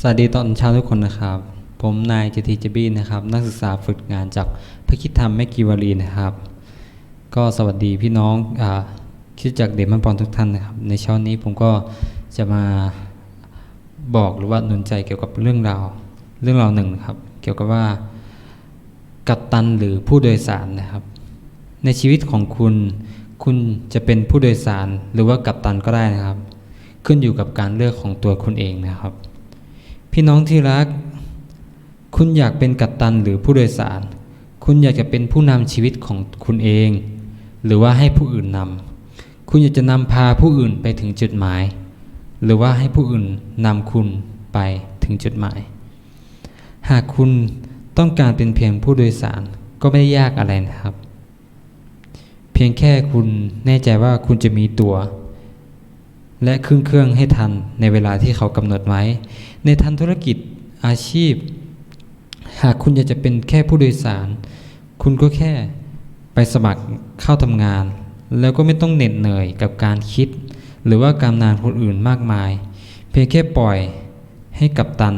สวัสดีตอนเช้าทุกคนนะครับ ผมนายจติจบีนะครับ นักศึกษาฝึกงานจากพระคิดธรรมแม่กีวารีนะครับ ก็สวัสดีพี่น้องอ่า คิดจากเดชมันปอนทุกท่านนะครับในเช้านี้ผมก็จะมาบอกหรือว่าหนุนใจเกี่ยวกับเรื่องราวเรื่องราวหนึ่งนะครับ เกี่ยวกับว่ากัปตันหรือผู้โดยสารนะครับ ในชีวิตของคุณคุณจะเป็นผู้โดยสารหรือว่ากัปตันก็ได้นะครับ ขึ้นอยู่กับการเลือกของตัวคุณเองนะครับ พี่น้องที่รัก คุณอยากเป็นกัปตันหรือผู้โดยสาร คุณอยากจะเป็นผู้นำชีวิตของคุณเอง หรือว่าให้ผู้อื่นนำ คุณอยากจะนำพาผู้อื่นไปถึงจุดหมาย หรือว่าให้ผู้อื่นนำคุณไปถึงจุดหมาย หากคุณต้องการเป็นเพียงผู้โดยสารก็ไม่ได้ยากอะไรนะครับ เพียงแค่คุณแน่ใจว่าคุณจะมีตัว๋ว และขึ้นเครื่องให้ทันในเวลาที่เขากำหนดไว้ ในทางธุรกิจอาชีพ หากคุณอยากจะเป็นแค่ผู้โดยสาร คุณก็แค่ไปสมัครเข้าทำงาน แล้วก็ไม่ต้องเหน็ดเหนื่อยกับการคิด หรือว่าการงานคนอื่นมากมาย เพียงแค่ปล่อยให้กับตัน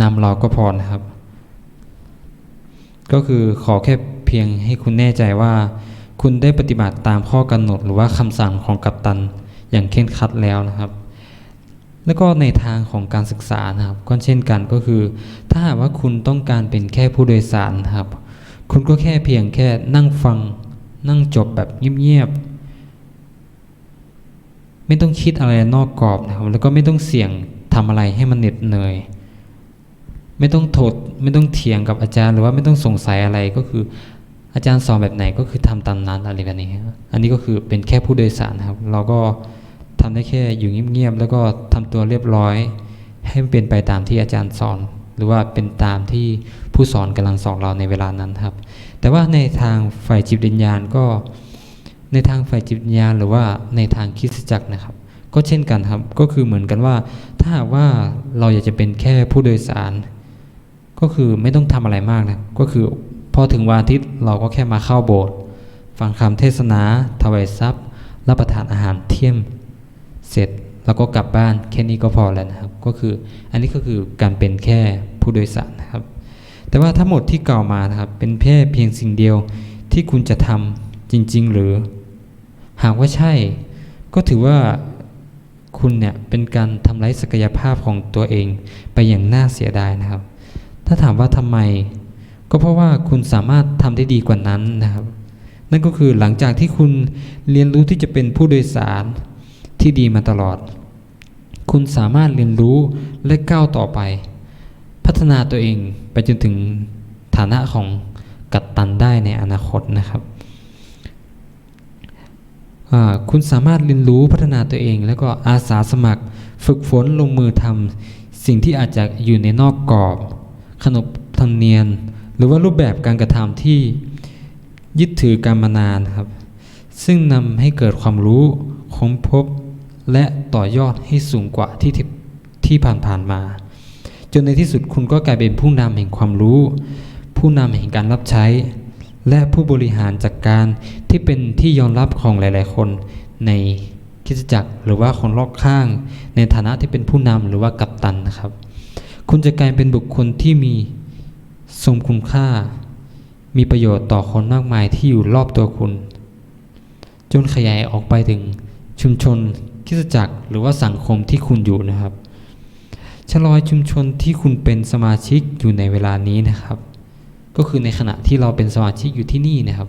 นำเราก็พอนะครับ ก็คือขอแค่เพียงให้คุณแน่ใจว่า คุณได้ปฏิบัติตามข้อกำหนดหรือว่าคำสั่งของกัปตันอย่างเคร่งครัดแล้วนะครับ แล้วก็ในทางของการศึกษานะครับ ก็เช่นกันก็คือ ถ้าหากว่าคุณต้องการเป็นแค่ผู้โดยสารนะครับ คุณก็แค่เพียงแค่นั่งฟัง นั่งจบแบบเงียบๆ ไม่ต้องคิดอะไรนอกกรอบนะครับแล้วก็ไม่ต้องเสี่ยงทำอะไรให้มันเหน็ดเหนื่อย ไม่ต้องโทษไม่ต้องเถียงกับอาจารย์ หรือว่าไม่ต้องสงสัยอะไรก็คือ อาจารย์สอนแบบไหนก็คือทำตามนั้นอะไรแบบนี้อันนี้ก็คือเป็นแค่ผู้โดยสารนะครับ เราก็ทำได้แค่อยู่เงียบๆแล้วก็ทำตัวเรียบร้อย ให้มันเป็นไปตามที่อาจารย์สอน หรือว่าเป็นตามที่ ผู้สอนกำลังสอนเราในเวลานั้นครับ แต่ว่าในทางฝ่ายจิตวิญญาณก็ ในทางฝ่ายจิตวิญญาณ หรือว่าในทางคริสตจักรนะครับ ก็เช่นกันครับก็คือเหมือนกันว่า ถ้าว่าเราอยากจะเป็นแค่ผู้โดยสาร ก็คือไม่ต้องทำอะไรมากนะก็คือพอถึงวันอาทิตย์เราก็แค่มาเข้าโบสถ์ฟังคำเทศนาถวายทรัพย์ รับประทานอาหารเที่ยงเสร็จแล้วก็กลับบ้านแค่นี้ก็พอแล้วนะครับ ก็คืออันนี้ก็คือการเป็นแค่ผู้โดยสารนะครับ แต่ว่าทั้งหมดที่กล่าวมานะครับเป็นแค่เพียงสิ่งเดียวที่คุณจะทำจริง ๆ หรือ หากว่าใช่ ก็ถือว่าคุณเนี่ยเป็นการทำลายศักยภาพของตัวเองไปอย่างน่าเสียดายนะครับ ถ้าถามว่าทำไม ก็เพราะว่าคุณสามารถทำได้ดีกว่านั้นนะครับ นั่นก็คือหลังจากที่คุณเรียนรู้ที่จะเป็นผู้โดยสารที่ดีมาตลอด คุณสามารถเรียนรู้และก้าวต่อไป พัฒนาตัวเองไปจนถึงฐานะของกัปตันได้ในอนาคตนะครับคุณสามารถเรียนรู้พัฒนาตัวเอง แล้วก็อาสาสมัครฝึกฝนลงมือทำสิ่งที่อาจจะอยู่ในนอกกรอบ ขนบธรรมเนียมหรือว่ารูปแบบการกระทำที่ยึดถือการมานานครับ ซึ่งนำให้เกิดความรู้ค้นพบ และต่อยอดให้สูงกว่าที่ที่ผ่านๆมา นในที่สุดคุณก็กลายเป็นผู้นำแห่งความรู้ ผู้นำแห่งการรับใช้ และผู้บริหารจัดกการที่เป็นที่ยอมรับของหลาย ๆ คนในคิสจักรหรือว่าคนรอบข้าง ในฐานะที่เป็นผู้นำหรือว่ากัปตันนะครับ คุณจะกลายเป็นบุคคลที่มีทรงคุณค่า มีประโยชน์ต่อคนมากมายที่อยู่รอบตัวคุณ จนขยายออกไปถึงชุมชนคิสจักรหรือว่าสังคมที่คุณอยู่นะครับ ชะลอยชุมชนที่คุณเป็นสมาชิกอยู่ในเวลานี้นะครับ ก็คือในขณะที่เราเป็นสมาชิกอยู่ที่นี่นะครับ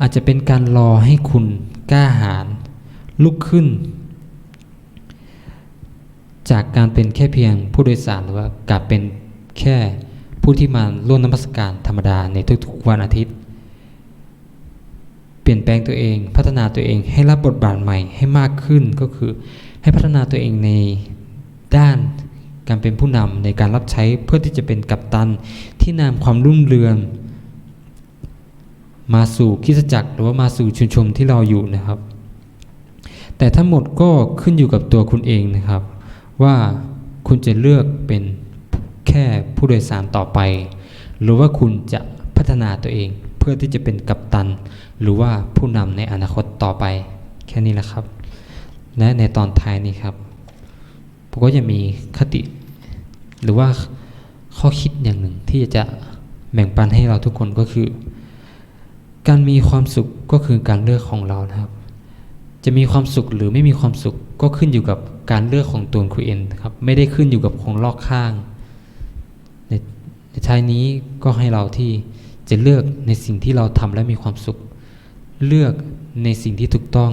อาจจะเป็นการรอให้คุณกล้าหาญลุกขึ้น จากการเป็นแค่เพียงผู้โดยสารหรือว่ากลับเป็นแค่ผู้ที่มาร่วมนมัสการธรรมดาในทุกๆวันอาทิตย์ เปลี่ยนแปลงตัวเองพัฒนาตัวเองให้รับบทบาทใหม่ให้มากขึ้นก็คือ ให้พัฒนาตัวเองในด้านการเป็นผู้นำในการรับใช้เพื่อที่จะเป็นกัปตันที่นำความรุ่งเรืองมาสู่คิสจักรหรือว่ามาสู่ชุมชนที่เราอยู่นะครับ แต่ทั้งหมดก็ขึ้นอยู่กับตัวคุณเองนะครับ ว่าคุณจะเลือกเป็นแค่ผู้โดยสารต่อไป หรือว่าคุณจะพัฒนาตัวเอง เพื่อที่จะเป็นกัปตัน หรือว่าผู้นำในอนาคตต่อไป แค่นี้แหละครับ และในตอนท้ายนี้ครับผมก็จะมีคติ หรือว่าข้อคิดอย่างหนึ่งที่จะแบ่งปันให้เราทุกคนก็คือ การมีความสุขก็คือการเลือกของเรานะครับ จะมีความสุขหรือไม่มีความสุขก็ขึ้นอยู่กับการเลือกของตัวคุณเองครับไม่ได้ขึ้นอยู่กับของรอบข้าง ในในท้ายนี้ก็ให้เราที่จะเลือกในสิ่งที่เราทำและมีความสุข เลือกในสิ่งที่ถูกต้อง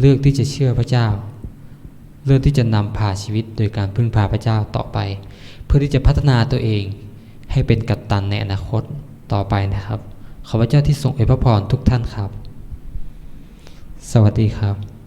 เลือกที่จะเชื่อพระเจ้า เลือกที่จะนำพาชีวิตโดยการพึ่งพาพระเจ้าต่อไป เพื่อที่จะพัฒนาตัวเอง ให้เป็นกัปตันในอนาคตต่อไปนะครับ ขอพระเจ้าที่ทรงอวยพระพรทุกท่านครับ สวัสดีครับ